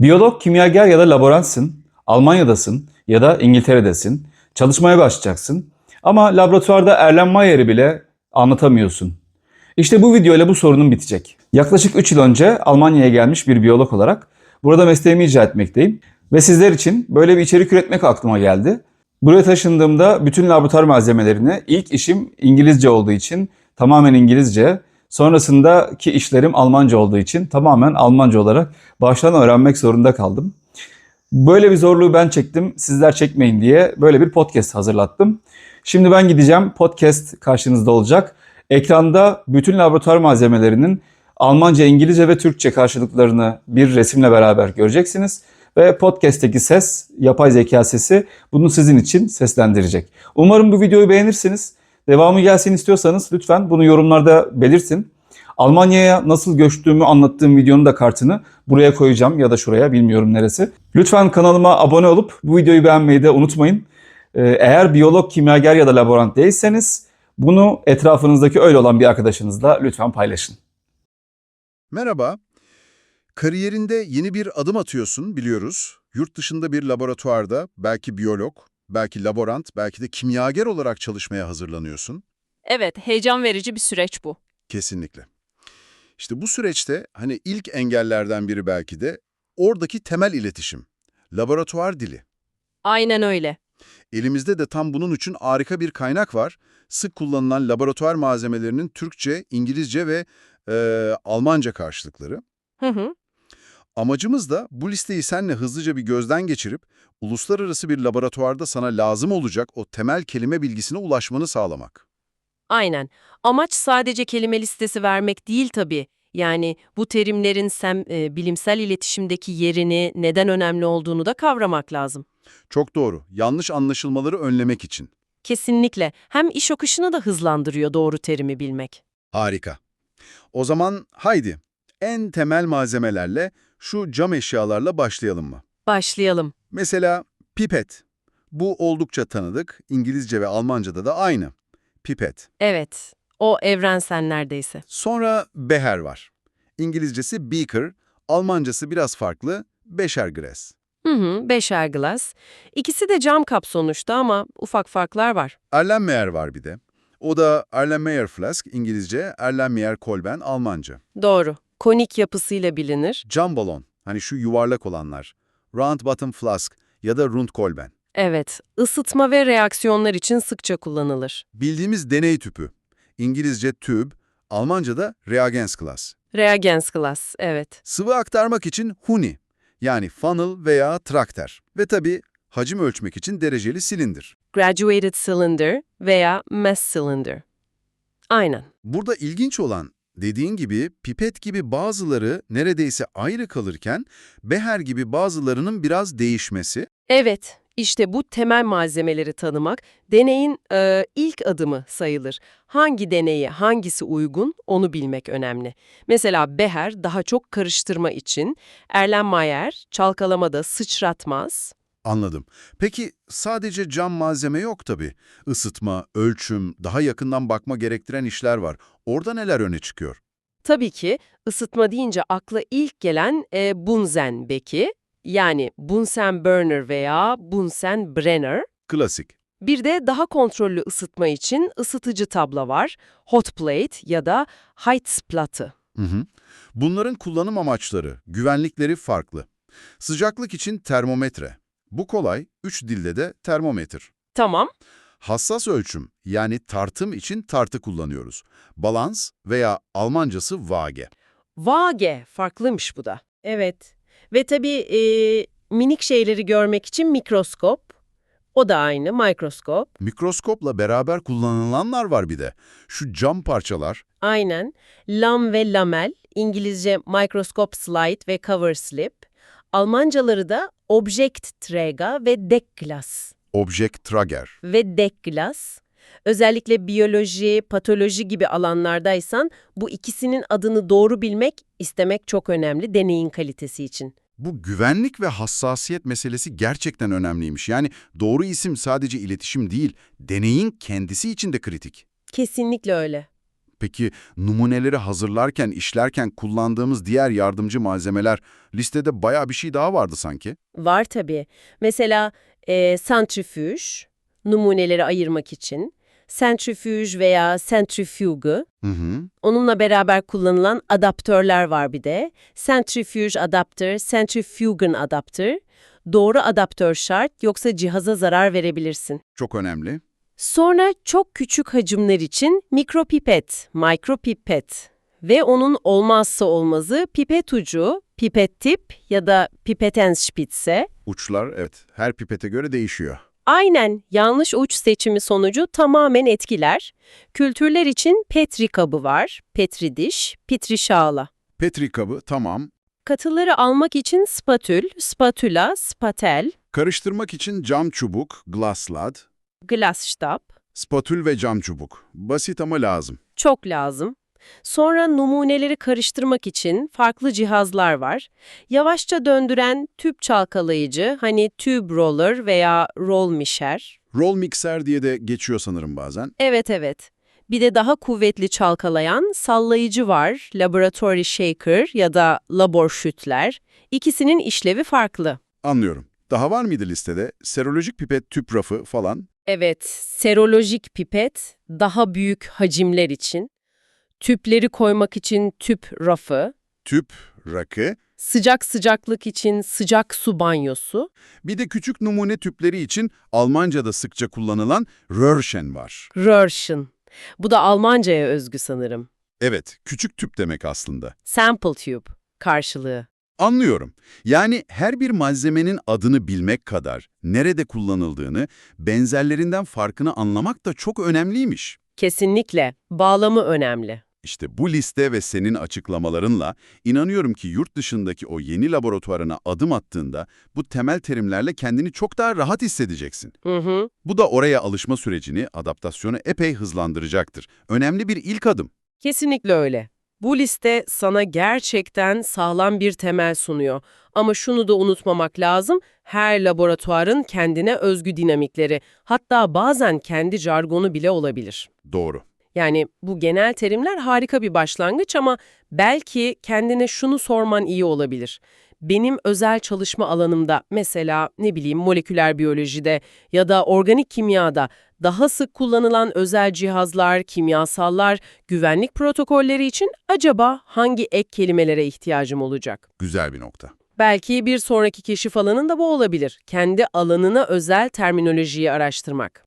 Biyolog, kimyager ya da laborantsın, Almanya'dasın ya da İngiltere'desin, çalışmaya başlayacaksın ama laboratuvarda Erlenmeyer'i bile anlatamıyorsun. İşte bu videoyla bu sorunun bitecek. Yaklaşık 3 yıl önce Almanya'ya gelmiş bir biyolog olarak burada mesleğimi icra etmekteyim ve sizler için böyle bir içerik üretmek aklıma geldi. Buraya taşındığımda bütün laboratuvar malzemelerini ilk işim İngilizce olduğu için tamamen İngilizce, sonrasındaki işlerim Almanca olduğu için tamamen Almanca olarak baştan öğrenmek zorunda kaldım. Böyle bir zorluğu ben çektim, sizler çekmeyin diye böyle bir podcast hazırlattım. Şimdi ben gideceğim, podcast karşınızda olacak. Ekranda bütün laboratuvar malzemelerinin Almanca, İngilizce ve Türkçe karşılıklarını bir resimle beraber göreceksiniz. Ve podcast'teki ses, yapay zeka sesi bunu sizin için seslendirecek. Umarım bu videoyu beğenirsiniz. Devamı gelsin istiyorsanız lütfen bunu yorumlarda belirtin. Almanya'ya nasıl göçtüğümü anlattığım videonun da kartını buraya koyacağım ya da şuraya bilmiyorum neresi. Lütfen kanalıma abone olup bu videoyu beğenmeyi de unutmayın. Ee, Eğer biyolog, kimyager ya da laborant değilseniz bunu etrafınızdaki öyle olan bir arkadaşınızla lütfen paylaşın. Merhaba. Kariyerinde yeni bir adım atıyorsun biliyoruz. Yurt dışında bir laboratuvarda belki biyolog, belki laborant, belki de kimyager olarak çalışmaya hazırlanıyorsun. Evet, heyecan verici bir süreç bu. Kesinlikle. İşte bu süreçte hani ilk engellerden biri belki de oradaki temel iletişim. Laboratuvar dili. Aynen öyle. Elimizde de tam bunun için harika bir kaynak var. Sık kullanılan laboratuvar malzemelerinin Türkçe, İngilizce ve eee, Almanca karşılıkları. Hı hı. Amacımız da bu listeyi seninle hızlıca bir gözden geçirip uluslararası bir laboratuvarda sana lazım olacak o temel kelime bilgisine ulaşmanı sağlamak. Aynen. Amaç sadece kelime listesi vermek değil tabii. Yani bu terimlerin sem, e, bilimsel iletişimdeki yerini, neden önemli olduğunu da kavramak lazım. Çok doğru. Yanlış anlaşılmaları önlemek için. Kesinlikle. Hem iş akışını da hızlandırıyor doğru terimi bilmek. Harika. O zaman haydi en temel malzemelerle şu cam eşyalarla başlayalım mı? Başlayalım. Mesela pipet. Bu oldukça tanıdık. İngilizce ve Almanca'da da aynı. Pipet. Evet. O evrensel neredeyse. Sonra beher var. İngilizcesi beaker, Almancası biraz farklı, Becherglas. Hı hı, beşer glass. İkisi de cam kap sonuçta ama ufak farklar var. Erlenmeyer var bir de. O da Erlenmeyer Flask, İngilizce, Erlenmeyer Kolben, Almanca. Doğru. Konik yapısıyla bilinir. Cam balon, hani şu yuvarlak olanlar. Round bottom flask ya da rund kolben. Evet, ısıtma ve reaksiyonlar için sıkça kullanılır. Bildiğimiz deney tüpü. İngilizce tüb, Almanca'da Reagenzglas. Reagenzglas, evet. Sıvı aktarmak için huni, yani funnel veya trakter. Ve tabii hacim ölçmek için dereceli silindir. Graduated cylinder veya mass cylinder. Aynen. Burada ilginç olan, dediğin gibi pipet gibi bazıları neredeyse ayrı kalırken, beher gibi bazılarının biraz değişmesi, Evet, işte bu temel malzemeleri tanımak deneyin e, ilk adımı sayılır. Hangi deneye hangisi uygun onu bilmek önemli. Mesela beher daha çok karıştırma için, Erlenmeyer çalkalamada sıçratmaz. Anladım. Peki sadece cam malzeme yok tabii. Isıtma, ölçüm, daha yakından bakma gerektiren işler var. Orada neler öne çıkıyor? Tabii ki ısıtma deyince akla ilk gelen e, Bunsen beki, yani Bunsen burner veya Bunsen brenner. Klasik. Bir de daha kontrollü ısıtma için ısıtıcı tabla var, hot plate ya da Heizplatte. Hı hı. Bunların kullanım amaçları, güvenlikleri farklı. Sıcaklık için termometre. Bu kolay, üç dilde de termometre. Tamam, Hassas ölçüm, yani tartım için tartı kullanıyoruz. Balans veya Almancası Waage. Waage farklıymış bu da. Evet. Ve tabii e, minik şeyleri görmek için mikroskop. O da aynı, mikroskop. Mikroskopla beraber kullanılanlar var bir de. Şu cam parçalar, Aynen. Lam ve lamel, İngilizce microscope slide ve cover slip. Almancaları da Objektträger ve Deckglas Objektrager. ve Deckglas. Özellikle biyoloji, patoloji gibi alanlardaysan bu ikisinin adını doğru bilmek, istemek çok önemli deneyin kalitesi için. Bu güvenlik ve hassasiyet meselesi gerçekten önemliymiş. Yani doğru isim sadece iletişim değil, deneyin kendisi için de kritik. Kesinlikle öyle. Peki numuneleri hazırlarken, işlerken kullandığımız diğer yardımcı malzemeler listede bayağı bir şey daha vardı sanki. Var tabii. Mesela e, santrifüj, numuneleri ayırmak için. Sentrifüj veya. Hı hı. Onunla beraber kullanılan adaptörler var bir de. Centrifuge adaptör, centrifugal adaptör. Doğru adaptör şart yoksa cihaza zarar verebilirsin. Çok önemli. Sonra çok küçük hacimler için mikropipet, micropipet ve onun olmazsa olmazı pipet ucu, pipet tip ya da pipetenspitze. Uçlar evet her pipete göre değişiyor. Aynen yanlış uç seçimi sonucu tamamen etkiler. Kültürler için petri kabı var, petri diş, petri şağla. Petri kabı tamam. Katıları almak için spatül, spatula, spatel, Karıştırmak için cam çubuk, glaslad. Glasstab Spatül ve cam çubuk. Basit ama lazım. çok lazım. Sonra numuneleri karıştırmak için farklı cihazlar var. Yavaşça döndüren tüp çalkalayıcı, hani tube roller veya roll misher. Roll mikser diye de geçiyor sanırım bazen. Evet evet. Bir de daha kuvvetli çalkalayan sallayıcı var, laboratory shaker ya da labor şütler. İkisinin işlevi farklı. Anlıyorum. Daha var mıydı listede? Serolojik pipet tüp rafı falan. Evet, serolojik pipet daha büyük hacimler için, tüpleri koymak için tüp rafı, Tüp, rakı. sıcak sıcaklık için sıcak su banyosu, Bir de küçük numune tüpleri için Almanca'da sıkça kullanılan Röhrchen var. Röhrchen. Bu da Almanca'ya özgü sanırım. Evet, küçük tüp demek aslında. Sample tube karşılığı. Anlıyorum. Yani her bir malzemenin adını bilmek kadar nerede kullanıldığını, benzerlerinden farkını anlamak da çok önemliymiş. Kesinlikle. Bağlamı önemli. İşte bu liste ve senin açıklamalarınla inanıyorum ki yurt dışındaki o yeni laboratuvarına adım attığında bu temel terimlerle kendini çok daha rahat hissedeceksin. Hı hı. Bu da oraya alışma sürecini, adaptasyonu epey hızlandıracaktır. Önemli bir ilk adım. Kesinlikle öyle. Bu liste sana gerçekten sağlam bir temel sunuyor. Ama şunu da unutmamak lazım, her laboratuvarın kendine özgü dinamikleri, hatta bazen kendi jargonu bile olabilir. Doğru. Yani bu genel terimler harika bir başlangıç ama belki kendine şunu sorman iyi olabilir. Benim özel çalışma alanımda mesela ne bileyim moleküler biyolojide ya da organik kimyada daha sık kullanılan özel cihazlar, kimyasallar, güvenlik protokolleri için acaba hangi ek kelimelere ihtiyacım olacak? Güzel bir nokta. Belki bir sonraki keşif alanın da bu olabilir. Kendi alanına özel terminolojiyi araştırmak.